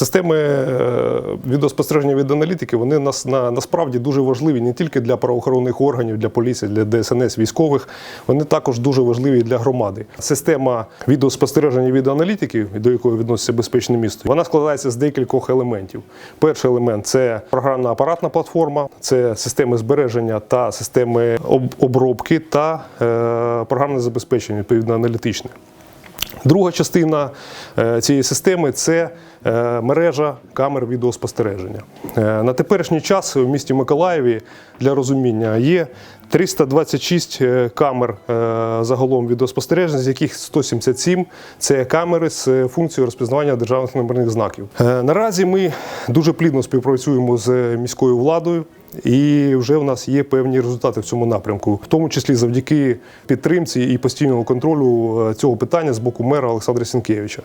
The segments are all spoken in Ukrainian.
Системи е, відеоспостереження від аналітики вони нас на, насправді дуже важливі не тільки для правоохоронних органів, для поліції, для ДСНС, військових. Вони також дуже важливі для громади. Система відеоспостереження від аналітики, до якої відноситься безпечне місто, вона складається з декількох елементів. Перший елемент це програмна апаратна платформа, це системи збереження та системи обробки та е, програмне забезпечення, відповідно аналітичне. Друга частина е, цієї системи це мережа камер відеоспостереження. Е, На теперішній час в місті Миколаєві для розуміння є 326 е, камер е, загалом відеоспостереження, з яких 177 це камери з функцією розпізнавання державних номерних знаків. Е, Наразі ми дуже плідно співпрацюємо з міською владою. І вже в нас є певні результати в цьому напрямку, в тому числі завдяки підтримці і постійному контролю е, цього питання з боку мера Олександра Сінкевича.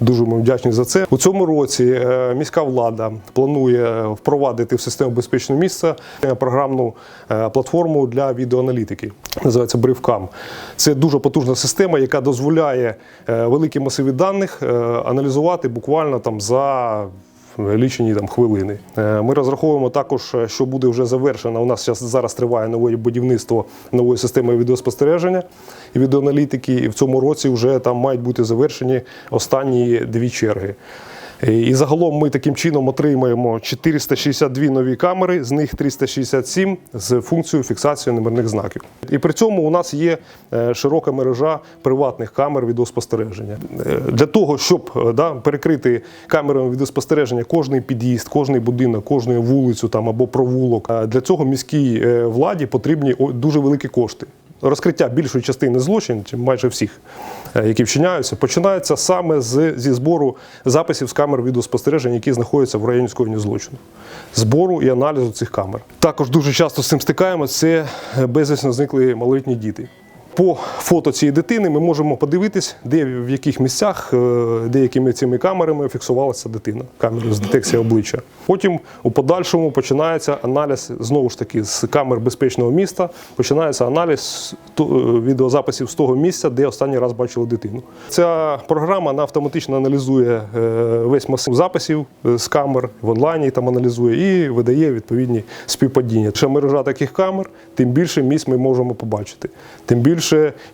Дуже ми вдячні за це. У цьому році е, міська влада планує впровадити в систему безпечного місця е, програмну е, платформу для відеоаналітики. Називається Брифкам. Це дуже потужна система, яка дозволяє великі масиви даних аналізувати буквально там за лічені там хвилини. Ми розраховуємо також, що буде вже завершено. У нас зараз триває нове будівництво нової системи відеоспостереження і відеоаналітики. І в цьому році вже там мають бути завершені останні дві черги. Е, І загалом ми таким чином отримаємо 462 нові камери, з них 367 з функцією фіксації номерних знаків. І при цьому у нас є е, широка мережа приватних камер відеоспостереження. Е, Для того, щоб да, перекрити камерами відеоспостереження кожний під'їзд, кожний будинок, кожну вулицю там або провулок, для цього міській владі потрібні дуже великі кошти. Розкриття більшої частини злочинів, чи майже всіх, які вчиняються, починається саме з, зі збору записів з камер відеоспостереження, які знаходяться в районі скоєння злочину, збору і аналізу цих камер. Також дуже часто з цим стикаємо. це е, безвісно зникли малолітні діти. По фото цієї дитини ми можемо подивитись, де в яких місцях е, деякими цими камерами фіксувалася дитина, камери з детекції обличчя. Потім у подальшому починається аналіз знову ж таки з камер безпечного міста. Починається аналіз е, відеозаписів з того місця, де останній раз бачили дитину. Ця програма вона автоматично аналізує е, весь масив записів з камер в онлайні там аналізує і видає відповідні співпадіння. Ще мережа таких камер, тим більше місць ми можемо побачити, тим більше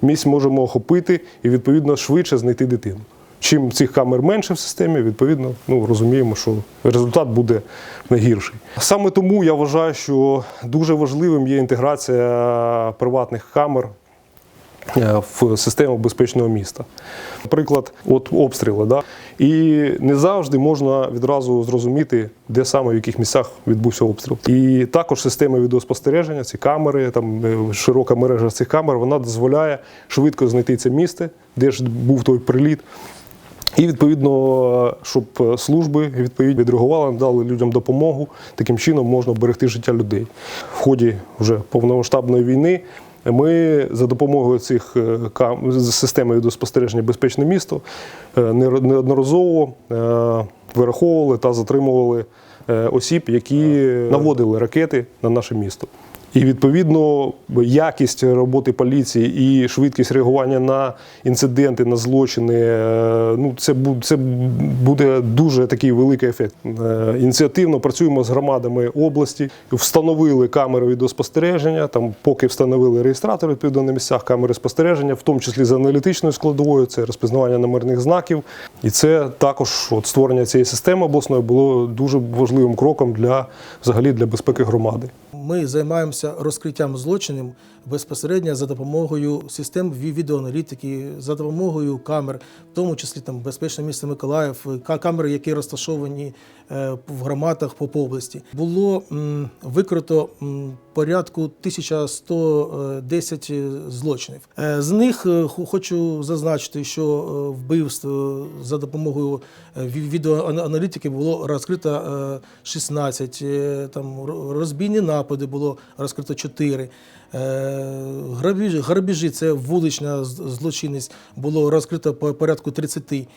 місць можемо охопити і відповідно швидше знайти дитину. Чим цих камер менше в системі, відповідно, ну розуміємо, що результат буде не гірший. Саме тому я вважаю, що дуже важливим є інтеграція приватних камер в систему безпечного міста. Наприклад, от обстріли, да? і не завжди можна відразу зрозуміти, де саме в яких місцях відбувся обстріл. І також система відеоспостереження, ці камери, там е, широка мережа цих камер, вона дозволяє швидко знайти це місце, де ж був той приліт. І відповідно, щоб служби відповідно відреагували, дали людям допомогу. Таким чином можна берегти життя людей. В ході вже повномасштабної війни ми за допомогою цих е, кам- системи відеоспостереження безпечне місто е, неодноразово е, вираховували та затримували осіб, які наводили ракети на наше місто. І відповідно якість роботи поліції і швидкість реагування на інциденти, на злочини, е, ну це це буде дуже такий великий ефект. Е, Ініціативно працюємо з громадами області, встановили камери відеоспостереження. Там, поки встановили реєстратор відповідно на місцях камери спостереження, в тому числі з аналітичною складовою, це розпізнавання номерних знаків. І це також от створення цієї системи обласної було дуже важливим кроком для взагалі для безпеки громади. Ми займаємося розкриттям злочинів безпосередньо за допомогою систем ві- відеоаналітики, за допомогою камер, в тому числі там безпечне місце Миколаїв, ка- камери, які розташовані е, в громадах по області. Було викрито порядку 1110 злочинів. Е, З них е, хочу зазначити, що е, вбивств е, за допомогою е, відеоаналітики було розкрито е, 16, е, там розбійні напади було розкрито 4. Е, Грабіжі, грабіжі це вулична злочинність, було розкрито по порядку 30.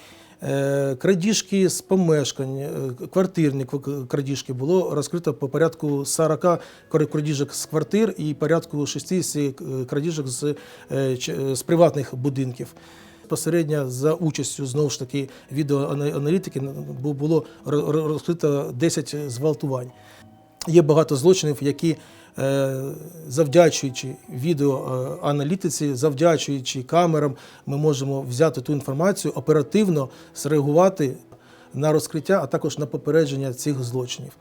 Е, Крадіжки з помешкань, е, квартирні кв- крадіжки було розкрито по порядку 40 кра- крадіжок з квартир і порядку 60 крадіжок з, е, з приватних будинків. Посередньо за участю знову ж таки відеоаналітики бу- було ро- ро- розкрито 10 зґвалтувань. Є багато злочинів, які, е, завдячуючи відеоаналітиці, завдячуючи камерам, ми можемо взяти ту інформацію, оперативно среагувати на розкриття, а також на попередження цих злочинів.